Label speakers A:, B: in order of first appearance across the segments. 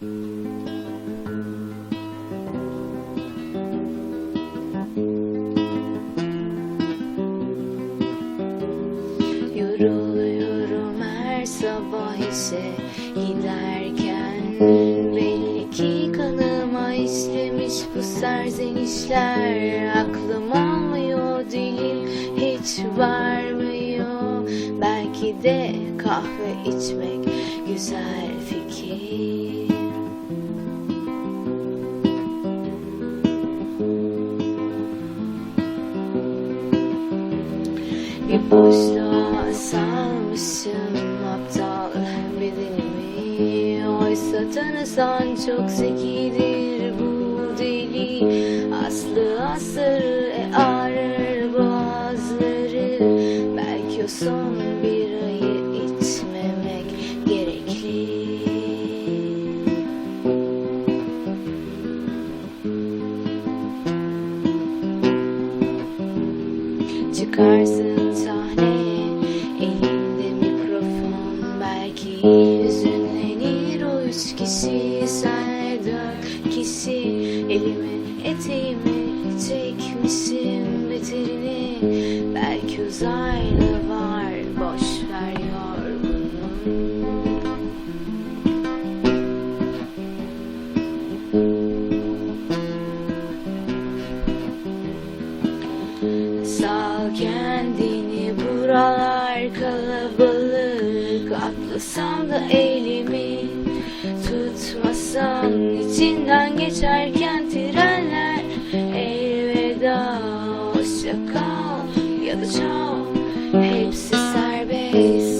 A: Yoruluyorum her sabah işe giderken. Belli ki kanıma işlemiş bu serzenişler. Aklım almıyor dilim hiç varmıyor. Belki de kahve içmek güzel fikir Bir boşluğa salmışım aptal bedenimi Oysa tanısan çok zekidir bu deli. Aslı asır e ağrır boğazları. Belki o son bir ayı içmemek gerekli. Çıkarsın elimi eteğimi çekmişim beterini. Belki uzaylı var boş ver yorgunum Sal kendini buralar kalabalık. Atlasam da elimi ya da çal Hepsi serbest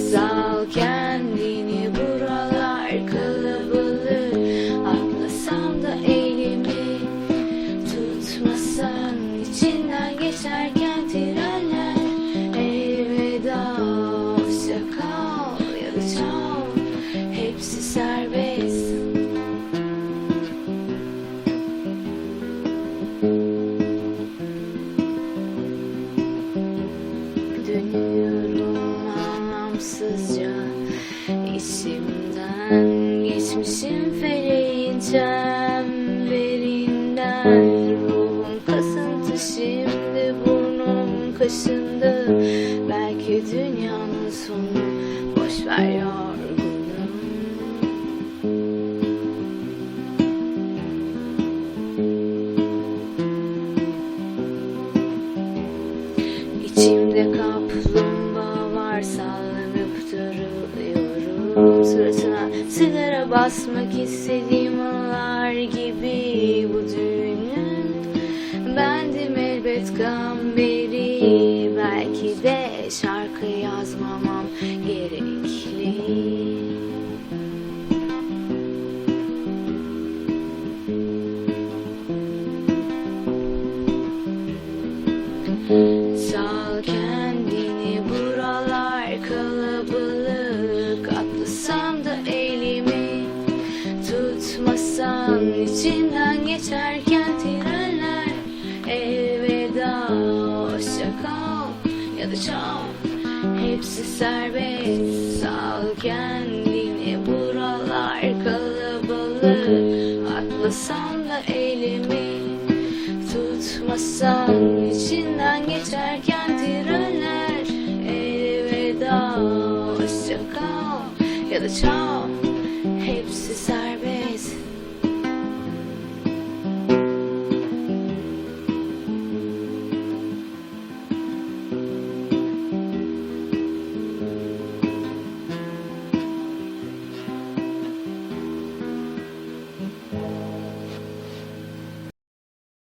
A: çemberinden Ruhum kasıntı şimdi burnum kaşındı. Belki dünyanın sonu boş ver yorgunum İçimde kaplumbağa var sallanıp duruyorum. Suratına basmak istediğim anlar gibi bu düğünün Bendim elbet gamberi Belki de şarkı yazmamam gerekli. Sal kendini tutmasam içinden geçerken trenler Elveda hoşça kal ya da çal. Hepsi serbest Sal kendini buralar kalabalık Atlasam da elimi Tutmasam içinden geçerken trenler Elveda hoşça kal ya da çal